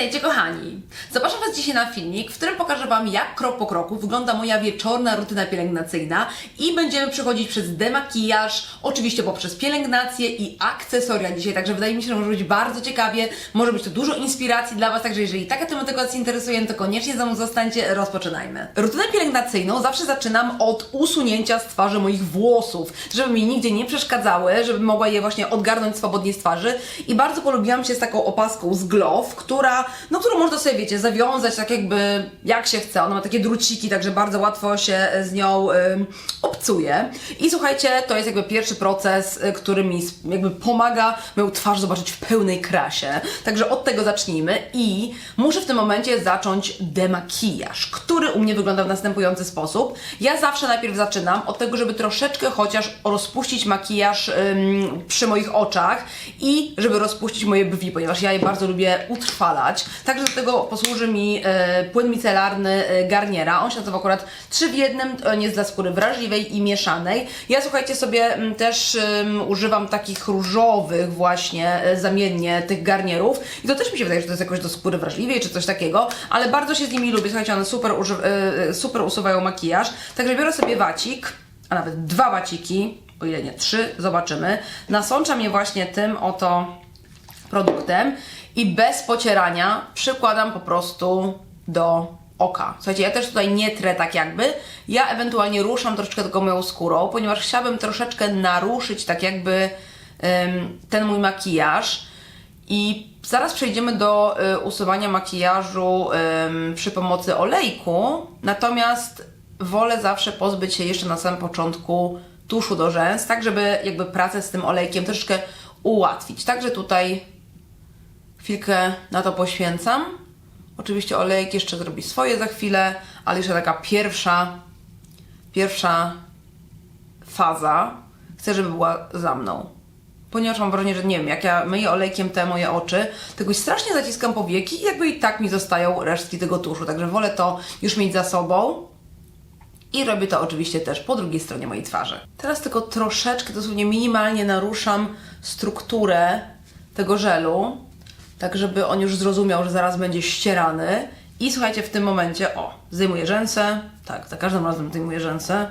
Witajcie kochani! Zapraszam Was dzisiaj na filmik, w którym pokażę Wam jak krok po kroku wygląda moja wieczorna rutyna pielęgnacyjna i będziemy przechodzić przez demakijaż, oczywiście poprzez pielęgnację i akcesoria dzisiaj, także wydaje mi się, że może być bardzo ciekawie, może być to dużo inspiracji dla Was, także jeżeli taka tematyka Was interesuje, to koniecznie ze mną zostańcie, rozpoczynajmy. Rutynę pielęgnacyjną zawsze zaczynam od usunięcia z twarzy moich włosów, żeby mi nigdzie nie przeszkadzały, żebym mogła je właśnie odgarnąć swobodnie z twarzy i bardzo polubiłam się z taką opaską z Glove, która, no którą można sobie, wiecie, zawiązać tak jakby jak się chce. Ona ma takie druciki, także bardzo łatwo się z nią obcuje. I słuchajcie, to jest jakby pierwszy proces, y, który mi jakby pomaga moją twarz zobaczyć w pełnej krasie. Także od tego zacznijmy i muszę w tym momencie zacząć demakijaż, który u mnie wygląda w następujący sposób. Ja zawsze najpierw zaczynam od tego, żeby troszeczkę chociaż rozpuścić makijaż przy moich oczach i żeby rozpuścić moje brwi, ponieważ ja je bardzo lubię utrwalać. Także do tego posłuży mi e, płyn micelarny e, Garniera. On się nazywa akurat 3 w jednym, on jest dla skóry wrażliwej i mieszanej. Ja słuchajcie sobie też używam takich różowych właśnie e, zamiennie tych garnierów i to też mi się wydaje, że to jest jakoś do skóry wrażliwej czy coś takiego, ale bardzo się z nimi lubię. Słuchajcie, one super, super usuwają makijaż. Także biorę sobie wacik, a nawet dwa waciki, o ile nie trzy, zobaczymy. Nasączam je właśnie tym oto produktem i bez pocierania przykładam po prostu do oka. Słuchajcie, ja też tutaj nie trę tak jakby, ja ewentualnie ruszam troszeczkę tylko moją skórą, ponieważ chciałabym troszeczkę naruszyć tak jakby ten mój makijaż i zaraz przejdziemy do y, usuwania makijażu przy pomocy olejku, natomiast wolę zawsze pozbyć się jeszcze na samym początku tuszu do rzęs, tak żeby jakby pracę z tym olejkiem troszeczkę ułatwić. Także tutaj chwilkę na to poświęcam. Oczywiście olejek jeszcze zrobi swoje za chwilę, ale jeszcze taka pierwsza, pierwsza faza chcę, żeby była za mną. Ponieważ mam wrażenie, że nie wiem, jak ja myję olejkiem te moje oczy, jakoś strasznie zaciskam powieki i jakby i tak mi zostają resztki tego tuszu. Także wolę to już mieć za sobą. I robię to oczywiście też po drugiej stronie mojej twarzy. Teraz tylko troszeczkę, dosłownie minimalnie naruszam strukturę tego żelu, tak żeby on już zrozumiał, że zaraz będzie ścierany. I słuchajcie, w tym momencie, o, zdejmuję rzęsę, tak, za każdym razem zdejmuję rzęsę,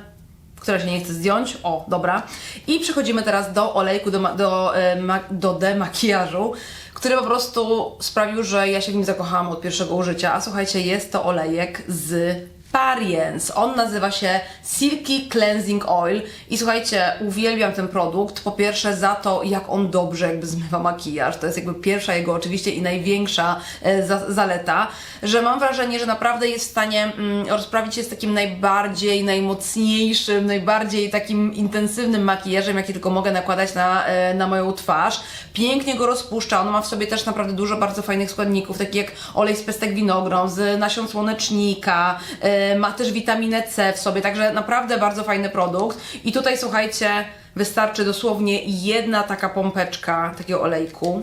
która się nie chce zdjąć, o, dobra. I przechodzimy teraz do olejku, do, do, e, do demakijażu, który po prostu sprawił, że ja się w nim zakochałam od pierwszego użycia. A słuchajcie, jest to olejek z Pariens. On nazywa się Silky Cleansing Oil i słuchajcie, uwielbiam ten produkt. Po pierwsze za to, jak on dobrze jakby zmywa makijaż. To jest jakby pierwsza jego oczywiście i największa e, za, zaleta, że mam wrażenie, że naprawdę jest w stanie mm, rozprawić się z takim najbardziej, najmocniejszym, najbardziej takim intensywnym makijażem, jaki tylko mogę nakładać na, e, na moją twarz. Pięknie go rozpuszcza. On ma w sobie też naprawdę dużo bardzo fajnych składników, takich jak olej z pestek winogron, z nasion słonecznika, e, ma też witaminę C w sobie, także naprawdę bardzo fajny produkt. I tutaj słuchajcie, wystarczy dosłownie jedna taka pompeczka takiego olejku,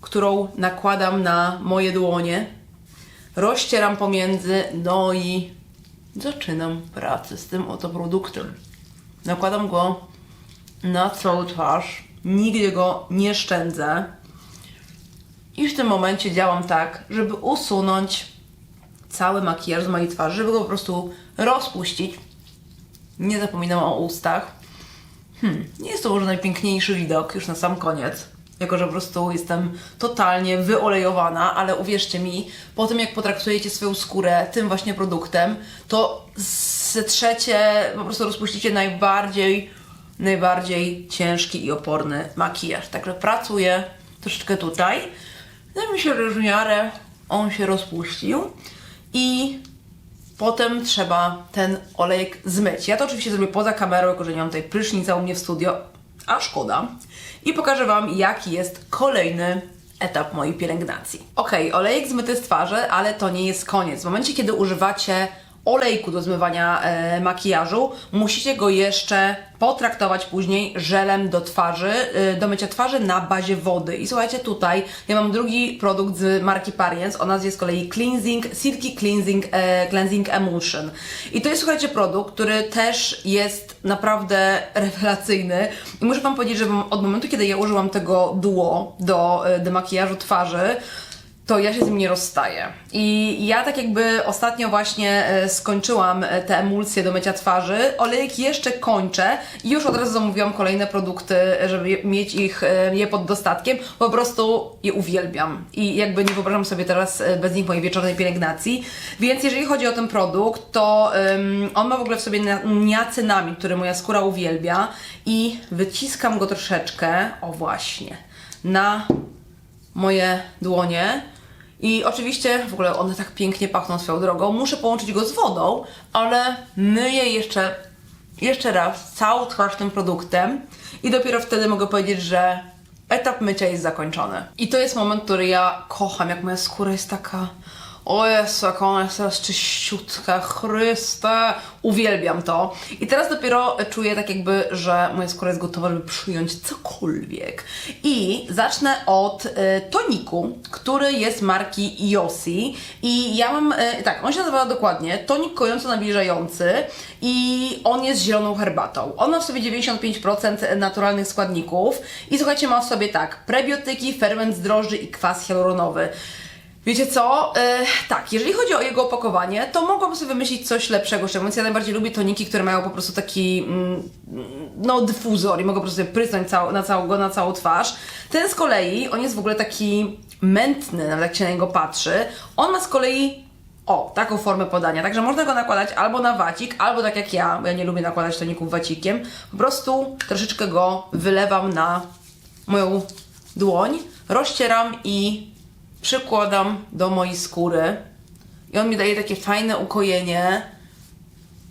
którą nakładam na moje dłonie, rozcieram pomiędzy, no i zaczynam pracę z tym oto produktem. Nakładam go na całą twarz, nigdzie go nie szczędzę. I w tym momencie działam tak, żeby usunąć cały makijaż z mojej twarzy, żeby go po prostu rozpuścić. Nie zapominam o ustach. Hmm, nie jest to może najpiękniejszy widok już na sam koniec, jako że po prostu jestem totalnie wyolejowana, ale uwierzcie mi, po tym jak potraktujecie swoją skórę tym właśnie produktem, to zetrzecie, po prostu rozpuścicie najbardziej, najbardziej ciężki i oporny makijaż. Także pracuję troszeczkę tutaj. No myślę, że w miarę on się rozpuścił i Potem trzeba ten olejek zmyć. Ja to oczywiście zrobię poza kamerą, jako że nie mam tutaj prysznica u mnie w studio, a szkoda. I pokażę Wam, jaki jest kolejny etap mojej pielęgnacji. Ok, olejek zmyty z twarzy, ale to nie jest koniec. W momencie, kiedy używacie olejku do zmywania e, makijażu, musicie go jeszcze potraktować później żelem do twarzy, e, do mycia twarzy na bazie wody. I słuchajcie, tutaj ja mam drugi produkt z marki Pariens, o nazwie z kolei Cleansing, Silky Cleansing, e, Cleansing Emulsion. I to jest, słuchajcie, produkt, który też jest naprawdę rewelacyjny. I muszę Wam powiedzieć, że od momentu, kiedy ja użyłam tego duo do, e, do makijażu twarzy, to ja się z nim nie rozstaję. I ja tak jakby ostatnio właśnie e, skończyłam e, te emulsje do mycia twarzy, olejek jeszcze kończę i już od razu zamówiłam kolejne produkty, żeby je- mieć ich e, je pod dostatkiem. Po prostu je uwielbiam i jakby nie wyobrażam sobie teraz e, bez nich mojej wieczornej pielęgnacji. Więc jeżeli chodzi o ten produkt, to ym, on ma w ogóle w sobie na- niacynamin, który moja skóra uwielbia i wyciskam go troszeczkę, o właśnie, na moje dłonie. I oczywiście w ogóle one tak pięknie pachną swoją drogą. Muszę połączyć go z wodą, ale myję jeszcze, jeszcze raz całą twarz tym produktem i dopiero wtedy mogę powiedzieć, że etap mycia jest zakończony. I to jest moment, który ja kocham, jak moja skóra jest taka. O Jezu, jak ona jest teraz czyściutka, Chryste, uwielbiam to. I teraz dopiero czuję tak jakby, że moja skóra jest gotowa, żeby przyjąć cokolwiek. I zacznę od y, toniku, który jest marki Yossi i ja mam, y, tak, on się nazywa dokładnie tonik kojąco nawilżający i on jest zieloną herbatą. On ma w sobie 95% naturalnych składników i słuchajcie, ma w sobie tak, prebiotyki, ferment z drożdży i kwas hialuronowy. Wiecie co? E, tak, jeżeli chodzi o jego opakowanie, to mogłabym sobie wymyślić coś lepszego, szczerze mówiąc. Ja najbardziej lubię toniki, które mają po prostu taki, mm, no, dyfuzor i mogę po prostu prysnąć cał, na, całą, go na całą twarz. Ten z kolei, on jest w ogóle taki mętny, nawet jak się na niego patrzy. On ma z kolei o, taką formę podania. Także można go nakładać albo na wacik, albo tak jak ja, bo ja nie lubię nakładać toników wacikiem. Po prostu troszeczkę go wylewam na moją dłoń, rozcieram i przykładam do mojej skóry. I on mi daje takie fajne ukojenie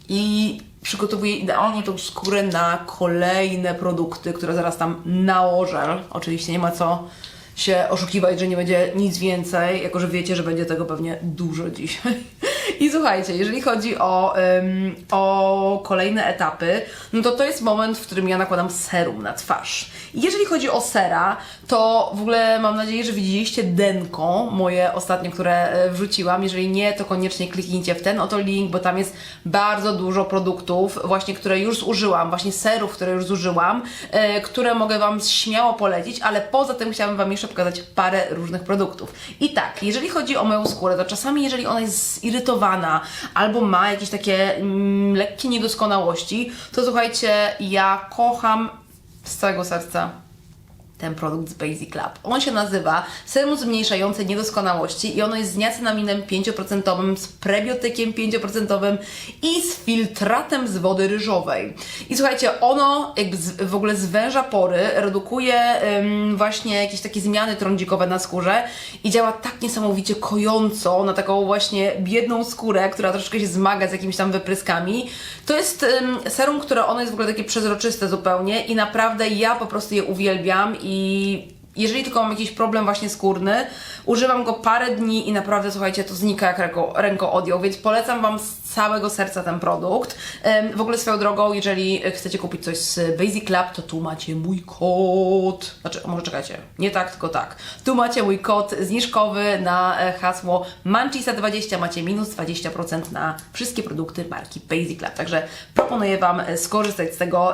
i przygotowuję idealnie tą skórę na kolejne produkty, które zaraz tam nałożę. Oczywiście nie ma co się oszukiwać, że nie będzie nic więcej, jako że wiecie, że będzie tego pewnie dużo dzisiaj. I słuchajcie, jeżeli chodzi o, o kolejne etapy, no to to jest moment, w którym ja nakładam serum na twarz. Jeżeli chodzi o sera, to w ogóle mam nadzieję, że widzieliście denko moje ostatnie, które e, wrzuciłam. Jeżeli nie, to koniecznie kliknijcie w ten oto link, bo tam jest bardzo dużo produktów, właśnie które już zużyłam, właśnie serów, które już zużyłam, e, które mogę Wam śmiało polecić, ale poza tym chciałabym Wam jeszcze pokazać parę różnych produktów. I tak, jeżeli chodzi o moją skórę, to czasami jeżeli ona jest zirytowana albo ma jakieś takie mm, lekkie niedoskonałości, to słuchajcie, ja kocham z całego serca ten produkt z Basic Lab. On się nazywa serum zmniejszające niedoskonałości i ono jest z niacinaminem 5%, z prebiotykiem 5% i z filtratem z wody ryżowej. I słuchajcie, ono jakby w ogóle zwęża pory, redukuje ym, właśnie jakieś takie zmiany trądzikowe na skórze i działa tak niesamowicie kojąco na taką właśnie biedną skórę, która troszeczkę się zmaga z jakimiś tam wypryskami. To jest ym, serum, które ono jest w ogóle takie przezroczyste zupełnie i naprawdę ja po prostu je uwielbiam i jeżeli tylko mam jakiś problem właśnie skórny, używam go parę dni i naprawdę, słuchajcie, to znika jak ręko, ręko odjął, więc polecam Wam całego serca ten produkt. W ogóle swoją drogą, jeżeli chcecie kupić coś z Basic Lab, to tu macie mój kod. Znaczy, może czekajcie, nie tak, tylko tak. Tu macie mój kod zniżkowy na e, hasło Manchisa20, macie minus 20% na wszystkie produkty marki Basic Lab. Także proponuję Wam e, skorzystać z tego,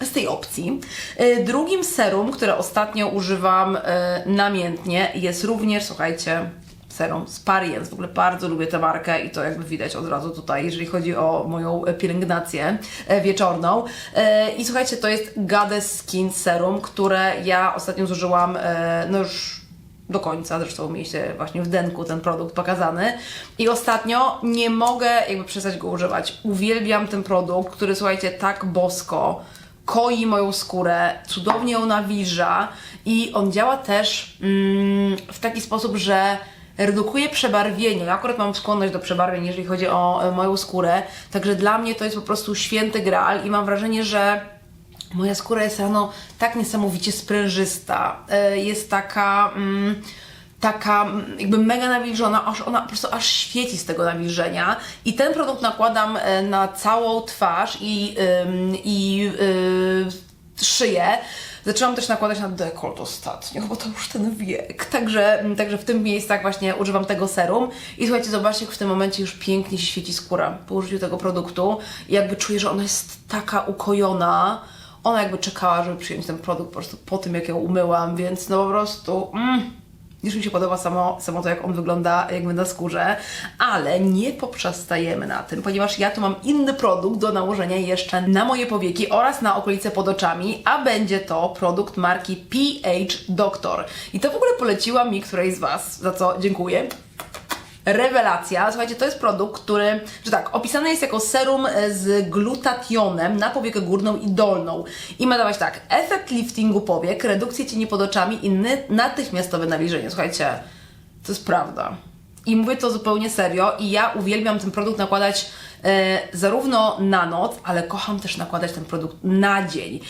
z tej opcji. E, Drugim serum, które ostatnio używam namiętnie, jest również, słuchajcie, serum Spariens. W ogóle bardzo lubię tę markę i to jakby widać od razu tutaj, jeżeli chodzi o moją e, pielęgnację e, wieczorną. E, I słuchajcie, to jest Goddess Skin Serum, które ja ostatnio zużyłam, no już do końca, zresztą mieliście właśnie w denku ten produkt pokazany. I ostatnio nie mogę jakby przestać go używać. Uwielbiam ten produkt, który słuchajcie, tak bosko koi moją skórę, cudownie ją nawilża i on działa też mm, w taki sposób, że redukuje przebarwienie. Ja akurat mam skłonność do przebarwień, jeżeli chodzi o e, moją skórę, także dla mnie to jest po prostu święty graal i mam wrażenie, że moja skóra jest rano tak niesamowicie sprężysta, e, jest taka... Mm, taka mm, jakby mega nawilżona, aż ona po prostu aż świeci z tego nawilżenia i ten produkt nakładam e, na całą twarz i, ym, i y, szyję. Zaczęłam też nakładać na dekolt ostatnio, bo to już ten wiek. Także, mm, także w tym miejscach właśnie używam tego serum. I słuchajcie, zobaczcie, jak w tym momencie już pięknie się świeci skóra po użyciu tego produktu. I jakby czuję, że ona jest taka ukojona. Ona jakby czekała, żeby przyjąć ten produkt po prostu po tym, jak ją umyłam, więc no po prostu... Mm, niż mi się podoba samo, samo to, jak on wygląda jakby na skórze, ale nie poprzestajemy na tym, ponieważ ja tu mam inny produkt do nałożenia jeszcze na moje powieki oraz na okolice pod oczami, a będzie to produkt marki PH Doctor. I to w ogóle poleciła mi którejś z Was, za co dziękuję. Rewelacja. Słuchajcie, to jest produkt, który, że tak, opisany jest jako serum z glutationem na powiekę górną i dolną. I ma dawać tak, efekt liftingu powiek, redukcję cieni pod oczami i natychmiastowe nawilżenie. Słuchajcie, to jest prawda. I mówię to zupełnie serio i ja uwielbiam ten produkt nakładać e, zarówno na noc, ale kocham też nakładać ten produkt na dzień.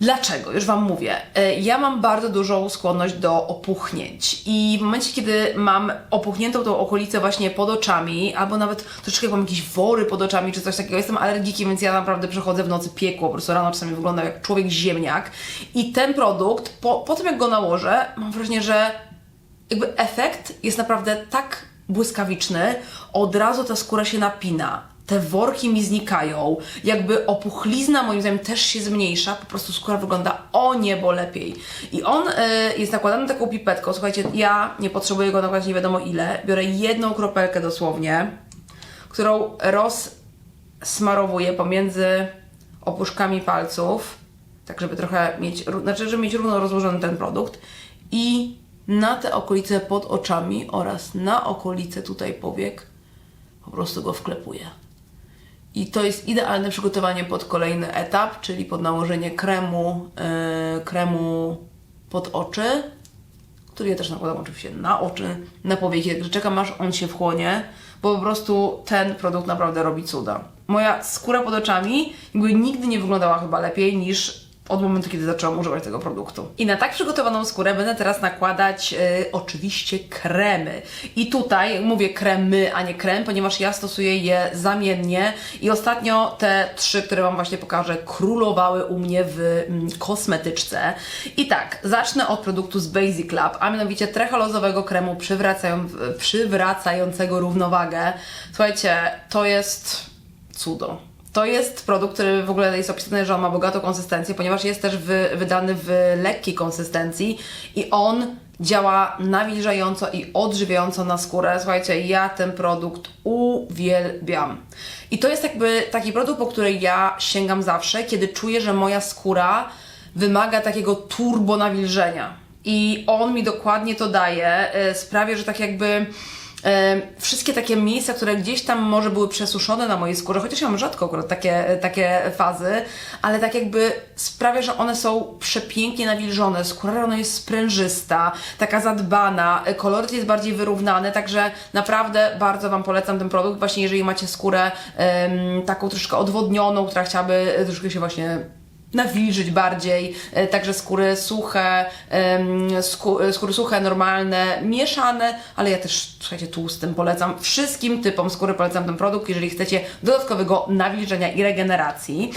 Dlaczego? Już Wam mówię. E, Ja mam bardzo dużą skłonność do opuchnięć i w momencie, kiedy mam opuchniętą tą okolicę właśnie pod oczami, albo nawet troszeczkę mam jakieś wory pod oczami, czy coś takiego, jestem alergikiem, więc ja naprawdę przechodzę w nocy piekło, po prostu rano czasami wyglądam jak człowiek ziemniak i ten produkt, po, po tym jak go nałożę, mam wrażenie, że jakby efekt jest naprawdę tak błyskawiczny, od razu ta skóra się napina. Te worki mi znikają, jakby opuchlizna moim zdaniem też się zmniejsza, po prostu skóra wygląda o niebo lepiej. I on y, jest nakładany taką pipetką, słuchajcie, ja nie potrzebuję go nakładać nie wiadomo ile, biorę jedną kropelkę dosłownie, którą rozsmarowuję pomiędzy opuszkami palców, tak żeby trochę mieć, znaczy żeby mieć równo rozłożony ten produkt i na te okolice pod oczami oraz na okolice tutaj powiek po prostu go wklepuję. I to jest idealne przygotowanie pod kolejny etap, czyli pod nałożenie kremu, yy, kremu pod oczy, który ja też nakładam oczywiście na oczy, na powieki, także czekam aż on się wchłonie, bo po prostu ten produkt naprawdę robi cuda. Moja skóra pod oczami jakby nigdy nie wyglądała chyba lepiej niż od momentu, kiedy zaczęłam używać tego produktu. I na tak przygotowaną skórę będę teraz nakładać y, oczywiście kremy. I tutaj mówię kremy, a nie krem, ponieważ ja stosuję je zamiennie i ostatnio te trzy, które Wam właśnie pokażę, królowały u mnie w mm, kosmetyczce. I tak, zacznę od produktu z Basic Lab, a mianowicie trecholozowego kremu przywracają, przywracającego równowagę. Słuchajcie, to jest cudo. To jest produkt, który w ogóle jest opisany, że on ma bogatą konsystencję, ponieważ jest też wy, wydany w lekkiej konsystencji i on działa nawilżająco i odżywiająco na skórę. Słuchajcie, ja ten produkt uwielbiam. I to jest jakby taki produkt, po który ja sięgam zawsze, kiedy czuję, że moja skóra wymaga takiego turbo nawilżenia. I on mi dokładnie to daje. y, Sprawia, że tak jakby wszystkie takie miejsca, które gdzieś tam może były przesuszone na mojej skórze, chociaż ja mam rzadko akurat takie, takie fazy, ale tak jakby sprawia, że one są przepięknie nawilżone, skóra ona jest sprężysta, taka zadbana, koloryt jest bardziej wyrównany, także naprawdę bardzo Wam polecam ten produkt, właśnie jeżeli macie skórę em, taką troszkę odwodnioną, która chciałaby troszkę się właśnie nawilżyć bardziej, e, także skóry suche, e, skóry suche, normalne, mieszane, ale ja też, słuchajcie, tłustym polecam. Wszystkim typom skóry polecam ten produkt, jeżeli chcecie dodatkowego nawilżenia i regeneracji.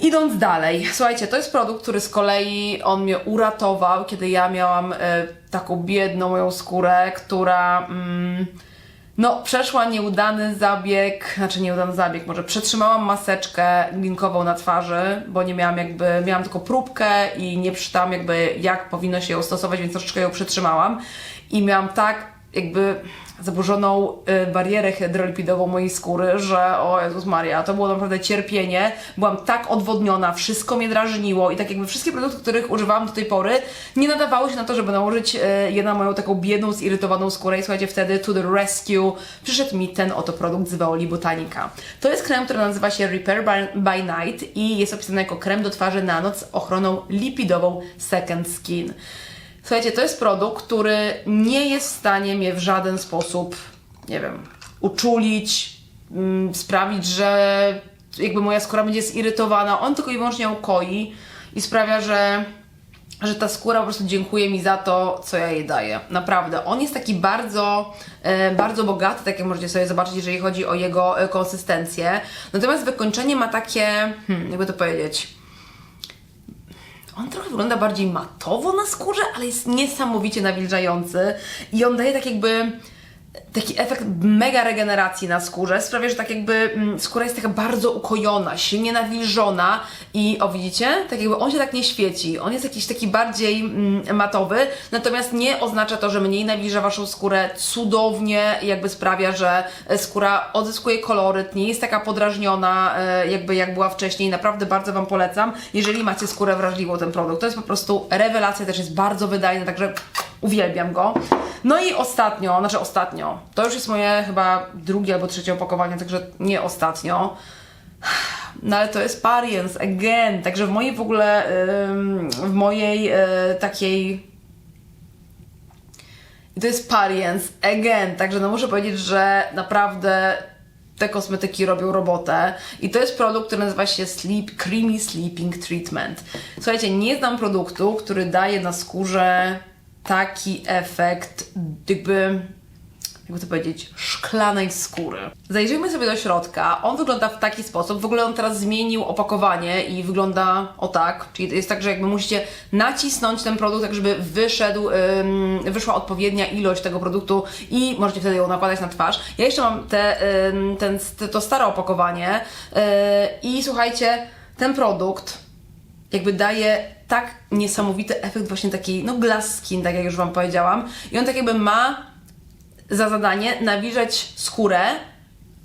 Idąc dalej, słuchajcie, to jest produkt, który z kolei on mnie uratował, kiedy ja miałam e, taką biedną moją skórę, która... Mm, no, przeszła nieudany zabieg, znaczy nieudany zabieg, może przetrzymałam maseczkę linkową na twarzy, bo nie miałam jakby, miałam tylko próbkę i nie przeczytałam jakby jak powinno się ją stosować, więc troszeczkę ją przetrzymałam. I miałam tak jakby zaburzoną y, barierę hydrolipidową mojej skóry, że o Jezus Maria, to było naprawdę cierpienie. Byłam tak odwodniona, wszystko mnie drażniło i tak jakby wszystkie produkty, których używałam do tej pory, nie nadawały się na to, żeby nałożyć y, je na moją taką biedną, zirytowaną skórę i słuchajcie, wtedy to the rescue przyszedł mi ten oto produkt z Veoli Botanica. To jest krem, który nazywa się Repair by, by Night i jest opisany jako krem do twarzy na noc z ochroną lipidową Second Skin. Słuchajcie, to jest produkt, który nie jest w stanie mnie w żaden sposób, nie wiem, uczulić, mm, sprawić, że jakby moja skóra będzie zirytowana. On tylko i wyłącznie ją koi i sprawia, że, że ta skóra po prostu dziękuję mi za to, co ja jej daję. Naprawdę. On jest taki bardzo, e, bardzo bogaty, tak jak możecie sobie zobaczyć, jeżeli chodzi o jego e, konsystencję. Natomiast wykończenie ma takie, hmm, jakby to powiedzieć, on trochę wygląda bardziej matowo na skórze, ale jest niesamowicie nawilżający i on daje tak jakby taki efekt mega regeneracji na skórze. Sprawia, że tak jakby mm, skóra jest taka bardzo ukojona, silnie nawilżona i o widzicie, tak jakby on się tak nie świeci. On jest jakiś taki bardziej mm, matowy, natomiast nie oznacza to, że mniej nawilża Waszą skórę. Cudownie jakby sprawia, że e, skóra odzyskuje koloryt, nie jest taka podrażniona e, jakby jak była wcześniej. Naprawdę bardzo Wam polecam, jeżeli macie skórę wrażliwą ten produkt. To jest po prostu rewelacja, też jest bardzo wydajny, także uwielbiam go. No i ostatnio, znaczy ostatnio, to już jest moje chyba drugie albo trzecie opakowanie, także nie ostatnio. No ale to jest Pariens, again, także w mojej w ogóle, w mojej e, takiej to jest Pariens, again, także no muszę powiedzieć, że naprawdę te kosmetyki robią robotę i to jest produkt, który nazywa się Sleep Creamy Sleeping Treatment. Słuchajcie, nie znam produktu, który daje na skórze taki efekt jakby jakby to powiedzieć, szklanej skóry. Zajrzyjmy sobie do środka. On wygląda w taki sposób. W ogóle on teraz zmienił opakowanie i wygląda o tak. Czyli jest tak, że jakby musicie nacisnąć ten produkt, tak żeby wyszedł, ym, wyszła odpowiednia ilość tego produktu i możecie wtedy ją nakładać na twarz. Ja jeszcze mam te, ym, ten, te, to stare opakowanie yy, i słuchajcie, ten produkt jakby daje tak niesamowity efekt właśnie takiej, no glass skin, tak jak już Wam powiedziałam. I on tak jakby ma za zadanie nawilżać skórę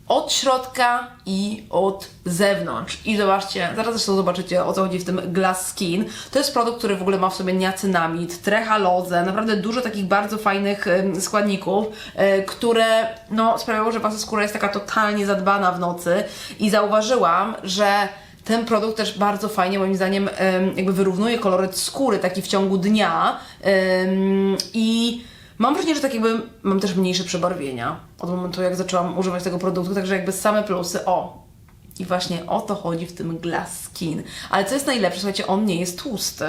od środka i od zewnątrz. I zobaczcie, zaraz zresztą zobaczycie o co chodzi w tym Glass Skin. To jest produkt, który w ogóle ma w sobie niacynamid, trehalozę, naprawdę dużo takich bardzo fajnych składników, y, które no, sprawiają, że wasza skóra jest taka totalnie zadbana w nocy. I zauważyłam, że ten produkt też bardzo fajnie, moim zdaniem, jakby wyrównuje koloryt skóry taki w ciągu dnia. I mam wrażenie, że tak jakby mam też mniejsze przebarwienia od momentu, jak zaczęłam używać tego produktu, także jakby same plusy. O! I właśnie o to chodzi w tym Glass Skin. Ale co jest najlepsze, słuchajcie, on nie jest tłusty.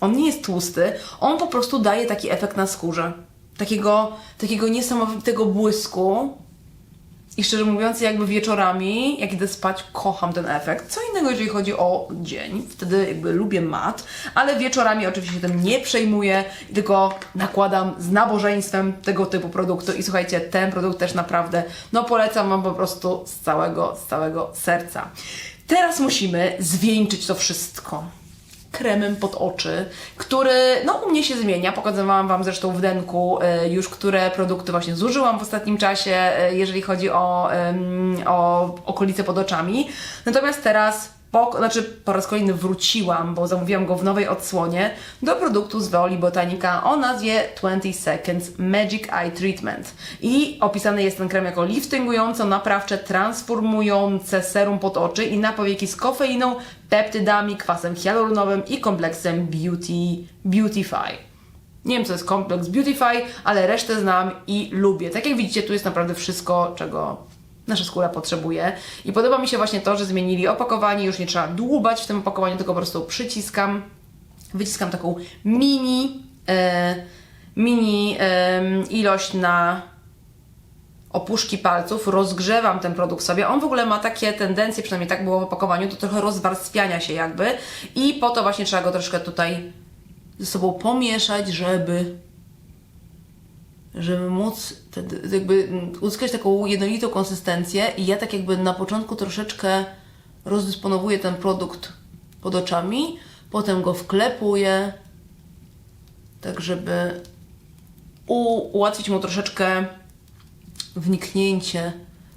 On nie jest tłusty, on po prostu daje taki efekt na skórze. Takiego, takiego niesamowitego błysku, i szczerze mówiąc, jakby wieczorami, jak idę spać, kocham ten efekt. Co innego, jeżeli chodzi o dzień, wtedy jakby lubię mat, ale wieczorami oczywiście się tym nie przejmuję, tylko nakładam z nabożeństwem tego typu produktu. I słuchajcie, ten produkt też naprawdę, no polecam Wam po prostu z całego, z całego serca. Teraz musimy zwieńczyć to wszystko kremem pod oczy, który no u mnie się zmienia. Pokazywałam Wam zresztą w denku y, już, które produkty właśnie zużyłam w ostatnim czasie, y, jeżeli chodzi o, o okolice pod oczami. Natomiast teraz po, znaczy po raz kolejny wróciłam, bo zamówiłam go w nowej odsłonie, do produktu z Veoli Botanica o nazwie 20 Seconds Magic Eye Treatment. I opisany jest ten krem jako liftingująco, naprawcze, transformujące serum pod oczy i na powieki z kofeiną, peptydami, kwasem hialuronowym i kompleksem Beauty, Beautify. Nie wiem, co jest kompleks Beautify, ale resztę znam i lubię. Tak jak widzicie, tu jest naprawdę wszystko, czego nasza skóra potrzebuje. I podoba mi się właśnie to, że zmienili opakowanie, już nie trzeba dłubać w tym opakowaniu, tylko po prostu przyciskam, wyciskam taką mini, e, mini e, ilość na opuszki palców, rozgrzewam ten produkt sobie. On w ogóle ma takie tendencje, przynajmniej tak było w opakowaniu, do trochę rozwarstwiania się jakby i po to właśnie trzeba go troszkę tutaj ze sobą pomieszać, żeby żeby móc te, jakby uzyskać taką jednolitą konsystencję i ja tak jakby na początku troszeczkę rozdysponowuję ten produkt pod oczami, potem go wklepuję, tak żeby ułatwić mu troszeczkę wniknięcie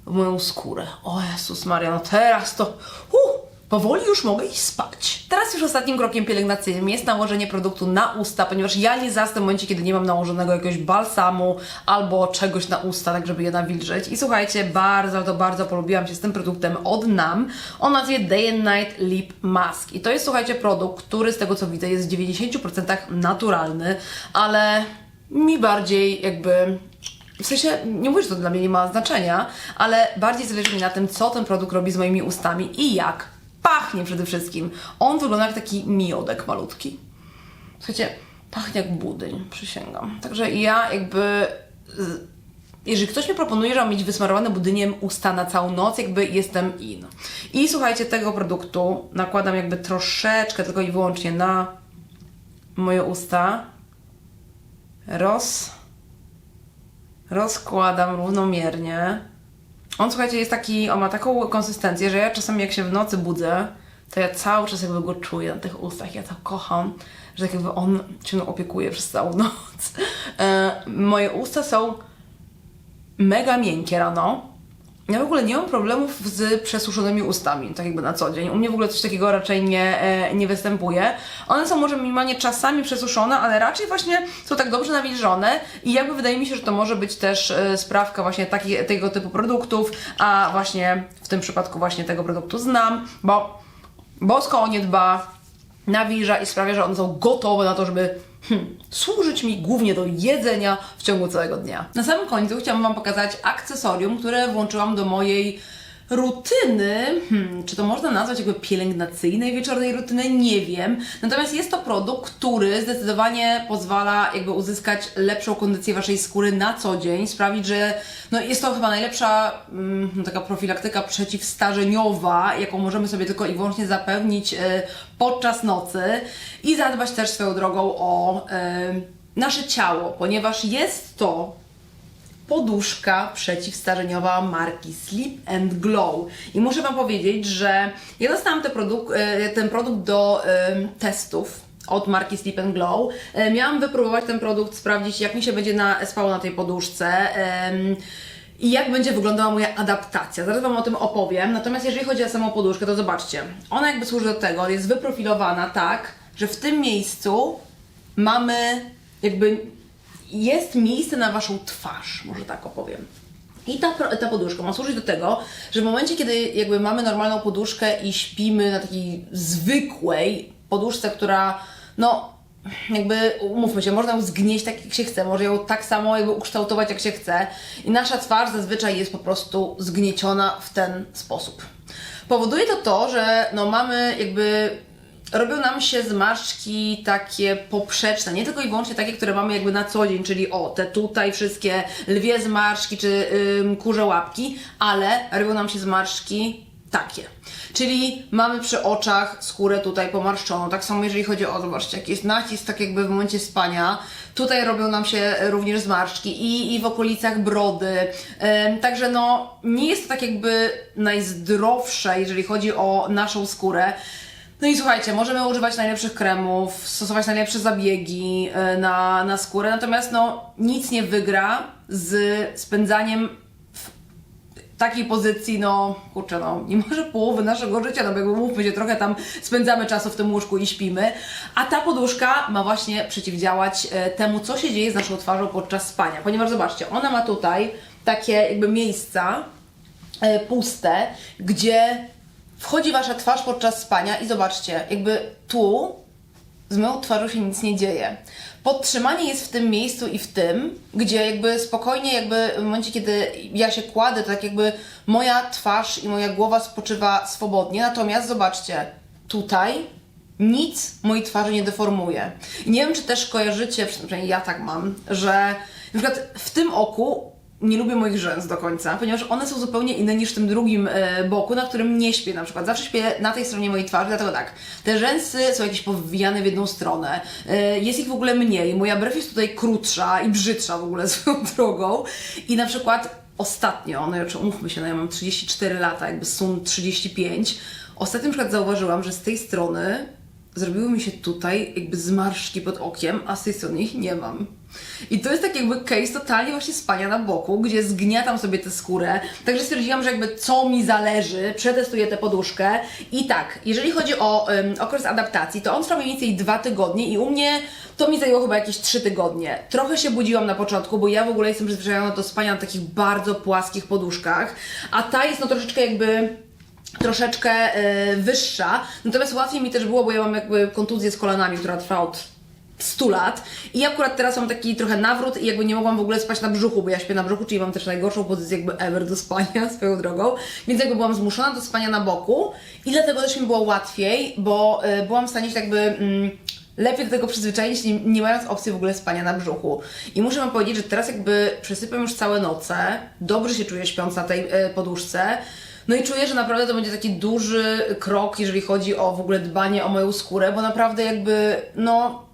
w moją skórę. O Jezus Maria, no teraz to... Powoli już mogę iść spać. Teraz już ostatnim krokiem pielęgnacyjnym jest nałożenie produktu na usta, ponieważ ja nie zasnę w momencie, kiedy nie mam nałożonego jakiegoś balsamu albo czegoś na usta, tak żeby je nawilżyć. I słuchajcie, bardzo, to bardzo polubiłam się z tym produktem od NAM o nazwie Day and Night Lip Mask. I to jest, słuchajcie, produkt, który z tego co widzę jest w 90% naturalny, ale mi bardziej jakby w sensie, nie mówię, że to dla mnie nie ma znaczenia, ale bardziej zależy mi na tym, co ten produkt robi z moimi ustami i jak pachnie przede wszystkim. On wygląda jak taki miodek malutki. Słuchajcie, pachnie jak budyń, przysięgam. Także ja jakby... Jeżeli ktoś mi proponuje, że mam mieć wysmarowane budyniem usta na całą noc, jakby jestem in. I słuchajcie, tego produktu nakładam jakby troszeczkę, tylko i wyłącznie na moje usta. Roz rozkładam równomiernie. On, słuchajcie, jest taki, on ma taką konsystencję, że ja czasami jak się w nocy budzę, to ja cały czas jakby go czuję na tych ustach. Ja tak kocham, że tak jakby on się mną opiekuje przez całą noc. E, moje usta są mega miękkie rano. Ja w ogóle nie mam problemów z przesuszonymi ustami, tak jakby na co dzień. U mnie w ogóle coś takiego raczej nie, e, nie występuje. One są może minimalnie czasami przesuszone, ale raczej właśnie są tak dobrze nawilżone i jakby wydaje mi się, że to może być też e, sprawka właśnie taki, tego typu produktów, a właśnie w tym przypadku właśnie tego produktu znam, bo bosko o nie dba, nawilża i sprawia, że one są gotowe na to, żeby hmm, służyć mi głównie do jedzenia w ciągu całego dnia. Na samym końcu chciałam Wam pokazać akcesorium, które włączyłam do mojej rutyny, hmm, czy to można nazwać jakby pielęgnacyjnej wieczornej rutyny, nie wiem. Natomiast jest to produkt, który zdecydowanie pozwala jakby uzyskać lepszą kondycję Waszej skóry na co dzień, sprawić, że no jest to chyba najlepsza mm, no taka profilaktyka przeciwstarzeniowa, jaką możemy sobie tylko i wyłącznie zapewnić e, podczas nocy i zadbać też swoją drogą o e, nasze ciało, ponieważ jest to poduszka przeciwstarzeniowa marki Sleep and Glow. I muszę Wam powiedzieć, że ja dostałam e, ten produkt do testów od marki Sleep and Glow. E, Miałam wypróbować ten produkt, sprawdzić jak mi się będzie na, spało na tej poduszce. i jak będzie wyglądała moja adaptacja. Zaraz Wam o tym opowiem. Natomiast jeżeli chodzi o samą poduszkę, to zobaczcie. Ona jakby służy do tego, jest wyprofilowana tak, że w tym miejscu mamy jakby jest miejsce na Waszą twarz, może tak opowiem. I ta, ta poduszka ma służyć do tego, że w momencie, kiedy jakby mamy normalną poduszkę i śpimy na takiej zwykłej poduszce, która no jakby umówmy się, można ją zgnieść tak jak się chce, może ją tak samo jakby ukształtować jak się chce i nasza twarz zazwyczaj jest po prostu zgnieciona w ten sposób. Powoduje to to, że no mamy jakby robią nam się zmarszczki takie poprzeczne, nie tylko i wyłącznie takie, które mamy jakby na co dzień, czyli o, te tutaj wszystkie lwie zmarszczki czy ym, kurze łapki, ale robią nam się zmarszczki takie. Czyli mamy przy oczach skórę tutaj pomarszczoną. Tak samo jeżeli chodzi o, zobaczcie, jak jest nacisk tak jakby w momencie spania. Tutaj robią nam się również zmarszczki i, i w okolicach brody. Ym, także no, nie jest to tak jakby najzdrowsze, jeżeli chodzi o naszą skórę. No i słuchajcie, możemy używać najlepszych kremów, stosować najlepsze zabiegi e, na, na skórę, natomiast no nic nie wygra z spędzaniem w takiej pozycji, no kurczę, no nie może połowy naszego życia, no jakby mówmy się, trochę tam spędzamy czasu w tym łóżku i śpimy, a ta poduszka ma właśnie przeciwdziałać e, temu, co się dzieje z naszą twarzą podczas spania, ponieważ zobaczcie, ona ma tutaj takie jakby miejsca, e, puste, gdzie wchodzi wasza twarz podczas spania i zobaczcie, jakby tu z moją twarzą się nic nie dzieje. Podtrzymanie jest w tym miejscu i w tym, gdzie jakby spokojnie, jakby w momencie, kiedy ja się kładę, to tak jakby moja twarz i moja głowa spoczywa swobodnie. Natomiast zobaczcie, tutaj nic mojej twarzy nie deformuje. Nie wiem, czy też kojarzycie, przynajmniej ja tak mam, że na przykład w tym oku nie lubię moich rzęs do końca, ponieważ one są zupełnie inne niż w tym drugim e, boku, na którym nie śpię na przykład. Zawsze śpię na tej stronie mojej twarzy, dlatego tak, te rzęsy są jakieś powijane w jedną stronę, e, jest ich w ogóle mniej, moja brew jest tutaj krótsza i brzydsza w ogóle swoją drogą. I na przykład ostatnio, no już umówmy się, no ja mam 34 lata, jakby są 35, ostatnio na przykład zauważyłam, że z tej strony zrobiły mi się tutaj jakby zmarszczki pod okiem, a z tej strony ich nie mam. I to jest tak jakby case totalnie właśnie spania na boku, gdzie zgniatam sobie tę skórę. Także stwierdziłam, że jakby co mi zależy, przetestuję tę poduszkę. I tak, jeżeli chodzi o ym, okres adaptacji, to on trwa mniej więcej dwa tygodnie i u mnie to mi zajęło chyba jakieś trzy tygodnie. Trochę się budziłam na początku, bo ja w ogóle jestem przyzwyczajona do spania na takich bardzo płaskich poduszkach, a ta jest no troszeczkę jakby troszeczkę e, wyższa, natomiast łatwiej mi też było, bo ja mam jakby kontuzję z kolanami, która trwa od 100 lat. I akurat teraz mam taki trochę nawrót i jakby nie mogłam w ogóle spać na brzuchu, bo ja śpię na brzuchu, czyli mam też najgorszą pozycję jakby ever do spania swoją drogą, więc jakby byłam zmuszona do spania na boku i dlatego też mi było łatwiej, bo e, byłam w stanie się jakby mm, lepiej do tego przyzwyczaić, nie, nie mając opcji w ogóle spania na brzuchu. I muszę Wam powiedzieć, że teraz jakby przesypiam już całe noce, dobrze się czuję śpiąc na tej e, poduszce, no i czuję, że naprawdę to będzie taki duży krok, jeżeli chodzi o w ogóle dbanie o moją skórę, bo naprawdę jakby, no,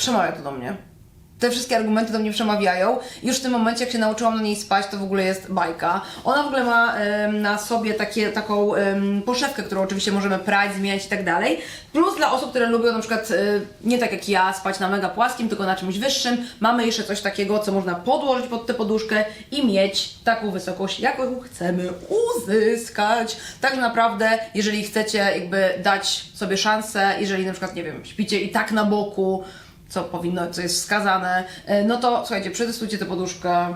przemawia to do mnie. te wszystkie argumenty do mnie przemawiają. Już w tym momencie, jak się nauczyłam na niej spać, to w ogóle jest bajka. Ona w ogóle ma em, na sobie takie, taką em, poszewkę, którą oczywiście możemy prać, zmieniać i tak dalej. Plus dla osób, które lubią na przykład y, nie tak jak ja spać na mega płaskim, tylko na czymś wyższym, mamy jeszcze coś takiego, co można podłożyć pod tę poduszkę i mieć taką wysokość, jaką chcemy uzyskać. Tak naprawdę, jeżeli chcecie jakby dać sobie szansę, jeżeli na przykład, nie wiem, śpicie i tak na boku, co powinno, co jest wskazane, e, no to słuchajcie, przetestujcie tę poduszkę,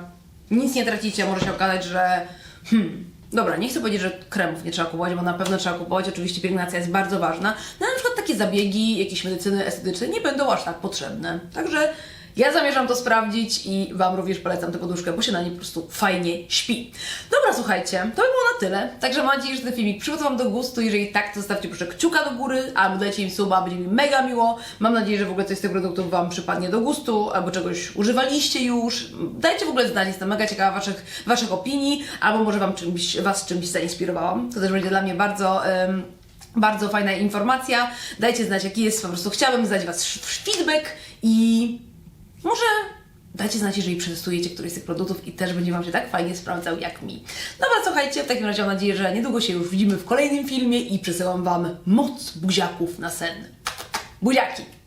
nic nie tracicie, może się okazać, że hmm, dobra, nie chcę powiedzieć, że kremów nie trzeba kupować, bo na pewno trzeba kupować, oczywiście pielęgnacja jest bardzo ważna, no na przykład takie zabiegi, jakieś medycyny estetyczne nie będą aż tak potrzebne, także ja zamierzam to sprawdzić i Wam również polecam tę poduszkę, bo się na niej po prostu fajnie śpi. Dobra, słuchajcie, to by było na tyle. Także mam nadzieję, że ten filmik przypadł Wam do gustu. Jeżeli tak, to zostawcie proszę kciuka do góry albo dajcie im suba, będzie mi mega miło. Mam nadzieję, że w ogóle coś z tych produktów Wam przypadnie do gustu albo czegoś używaliście już. Dajcie w ogóle znać, jestem mega ciekawa Waszych, waszych opinii albo może Wam czymś, Was czymś zainspirowałam. To też będzie dla mnie bardzo... bardzo fajna informacja. Dajcie znać, jaki jest, po prostu chciałabym znać Was feedback i może dajcie znać, jeżeli przetestujecie któryś z tych produktów i też będzie Wam się tak fajnie sprawdzał jak mi. Dobra, słuchajcie, w takim razie mam nadzieję, że niedługo się już widzimy w kolejnym filmie i przesyłam Wam moc buziaków na sen. Buziaki!